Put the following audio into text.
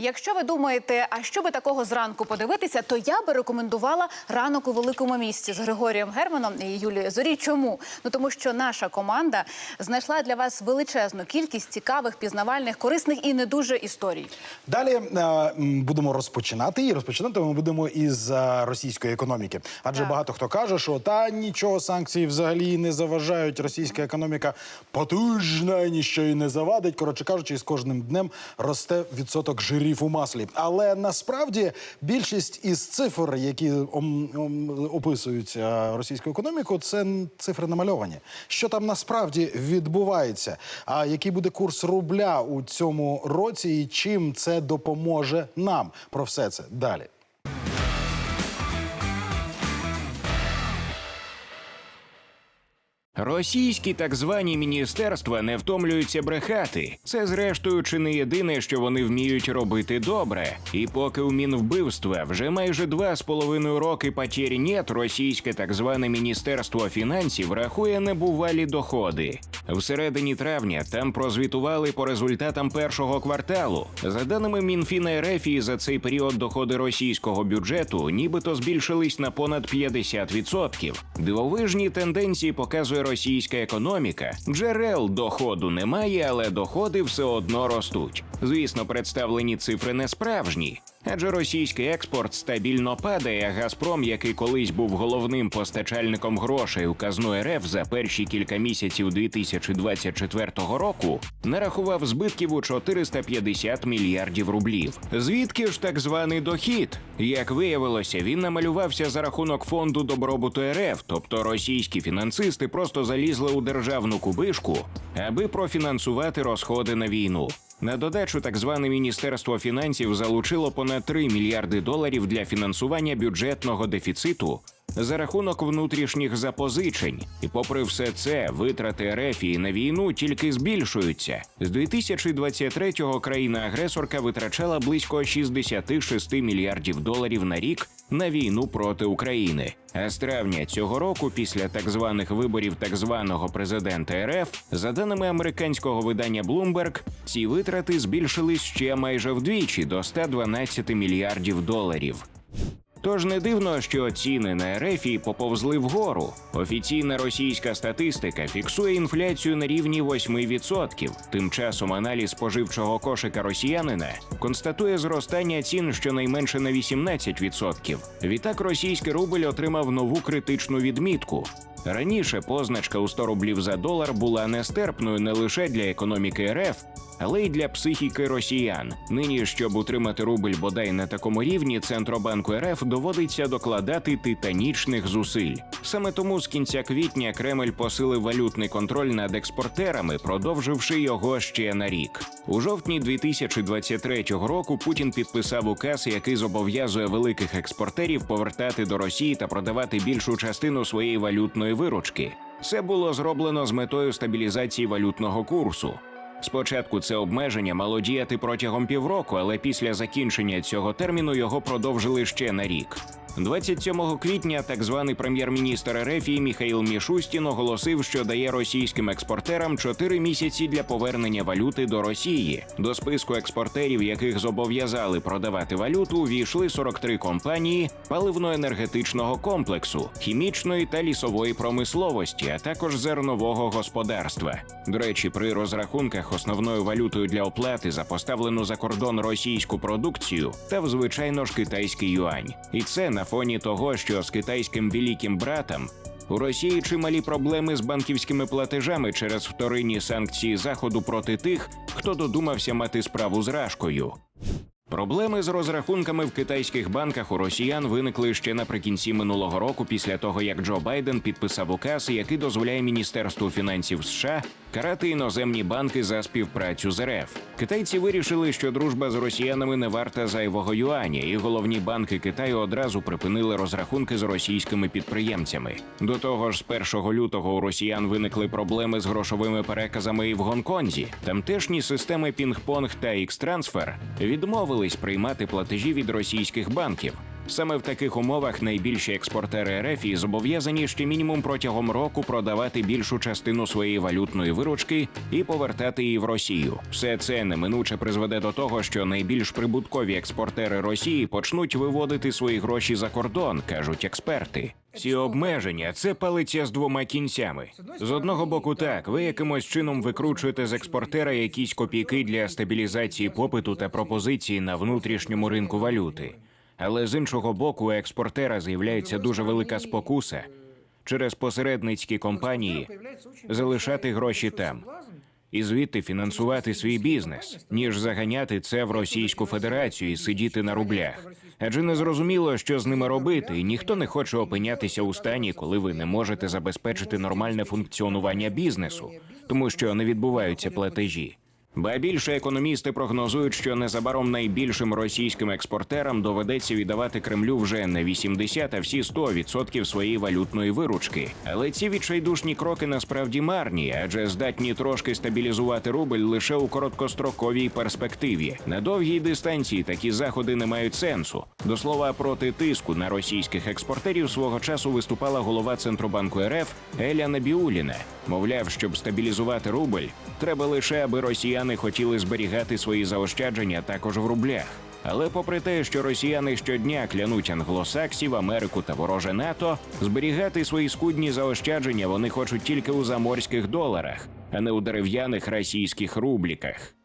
Якщо ви думаєте, а що би такого зранку подивитися, то я би рекомендувала ранок у великому місті з Григорієм Германом і Юлією Зорі. Чому? Ну тому що наша команда знайшла для вас величезну кількість цікавих, пізнавальних, корисних і не дуже історій. Далі е, будемо розпочинати. І розпочинати ми будемо із е, російської економіки. Адже Так. багато хто каже, що та нічого санкції взагалі не заважають. Російська економіка потужна, ніщо і не завадить. Коротше кажучи, з кожним днем росте відсоток жирів у маслі. Але насправді більшість із цифр, які описують е, російську економіку, це цифри намальовані. Що там насправді відбувається? А який буде курс рубля у цьому році, і чим це допоможе нам? Про все це далі. Російські так звані міністерства не втомлюються брехати. Це, зрештою, чи не єдине, що вони вміють робити добре. І поки у Мінвбивства вже майже два з половиною роки потері нет, російське так зване міністерство фінансів рахує небувалі доходи. Всередині травня там прозвітували по результатам першого кварталу. За даними Мінфіна РФ, за цей період доходи російського бюджету нібито збільшились на понад 50%. Дивовижні тенденції показує російська економіка. Джерел доходу немає, але доходи все одно ростуть. Звісно, представлені цифри не справжні. Адже російський експорт стабільно падає, Газпром, який колись був головним постачальником грошей у казну РФ за перші кілька місяців 2024 року, нарахував збитків у 450 мільярдів рублів. Звідки ж так званий дохід? Як виявилося, він намалювався за рахунок фонду добробуту РФ, тобто російські фінансисти просто залізли у державну кубишку, аби профінансувати розходи на війну. На додачу, так зване міністерство фінансів залучило понад 3 мільярди доларів для фінансування бюджетного дефіциту за рахунок внутрішніх запозичень. І попри все це, витрати Рефії на війну тільки збільшуються. З 2023-го країна-агресорка витрачала близько 66 мільярдів доларів на рік на війну проти України. А з травня цього року, після так званих виборів так званого президента РФ, за даними американського видання Bloomberg, ці витрати збільшились ще майже вдвічі до 112 мільярдів доларів. Тож не дивно, що ціни на РФ поповзли вгору. Офіційна російська статистика фіксує інфляцію на рівні 8%. Тим часом аналіз споживчого кошика росіянина констатує зростання цін щонайменше на 18%. Відтак російський рубль отримав нову критичну відмітку. Раніше позначка у 100 рублів за долар була нестерпною не лише для економіки РФ, але й для психіки росіян. Нині, щоб утримати рубль бодай на такому рівні, центробанку РФ доводиться докладати титанічних зусиль. Саме тому з кінця квітня Кремль посилив валютний контроль над експортерами, продовживши його ще на рік. У жовтні 2023 року Путін підписав указ, який зобов'язує великих експортерів повертати до Росії та продавати більшу частину своєї валютної виручки. Це було зроблено з метою стабілізації валютного курсу. Спочатку це обмеження мало діяти протягом півроку, але після закінчення цього терміну його продовжили ще на рік. 27 квітня так званий прем'єр-міністр РФ Міхаїл Мішустін оголосив, що дає російським експортерам 4 місяці для повернення валюти до Росії. До списку експортерів, яких зобов'язали продавати валюту, увійшли 43 компанії паливно-енергетичного комплексу, хімічної та лісової промисловості, а також зернового господарства. До речі, при розрахунках основною валютою для оплати за поставлену за кордон російську продукцію та звичайно ж китайський юань. І це на фоні того, що з китайським великим братом у Росії чималі проблеми з банківськими платежами через вторинні санкції заходу проти тих, хто додумався мати справу з рашкою. Проблеми з розрахунками в китайських банках у росіян виникли ще наприкінці минулого року, після того як Джо Байден підписав указ, який дозволяє Міністерству фінансів США карати іноземні банки за співпрацю з РФ. Китайці вирішили, що дружба з росіянами не варта зайвого юаня, і головні банки Китаю одразу припинили розрахунки з російськими підприємцями. До того ж, з 1 лютого у росіян виникли проблеми з грошовими переказами і в Гонконзі. Тамтешні системи Пінг-Понг та X-Transfer відмовились приймати платежі від російських банків. Саме в таких умовах найбільші експортери РФ і зобов'язані ще мінімум протягом року продавати більшу частину своєї валютної виручки і повертати її в Росію. Все це неминуче призведе до того, що найбільш прибуткові експортери Росії почнуть виводити свої гроші за кордон, кажуть експерти. Ці обмеження це палиця з двома кінцями. З одного боку, так ви якимось чином викручуєте з експортера якісь копійки для стабілізації попиту та пропозиції на внутрішньому ринку валюти. Але з іншого боку, у експортера з'являється дуже велика спокуса через посередницькі компанії залишати гроші там і звідти фінансувати свій бізнес, ніж заганяти це в Російську Федерацію і сидіти на рублях. Адже не зрозуміло, що з ними робити, і ніхто не хоче опинятися у стані, коли ви не можете забезпечити нормальне функціонування бізнесу, тому що не відбуваються платежі. Ба більше економісти прогнозують, що незабаром найбільшим російським експортерам доведеться віддавати Кремлю вже не 80, а всі 100% своєї валютної виручки. Але ці відчайдушні кроки насправді марні, адже здатні трошки стабілізувати рубль лише у короткостроковій перспективі. На довгій дистанції такі заходи не мають сенсу. До слова, проти тиску на російських експортерів свого часу виступала голова центробанку РФ Еля Набіуліна. Мовляв, щоб стабілізувати рубль, треба лише аби росіяни хотіли зберігати свої заощадження також в рублях. Але попри те, що росіяни щодня клянуть англосаксів, Америку та вороже НАТО, зберігати свої скудні заощадження вони хочуть тільки у заморських доларах, а не у дерев'яних російських рубліках.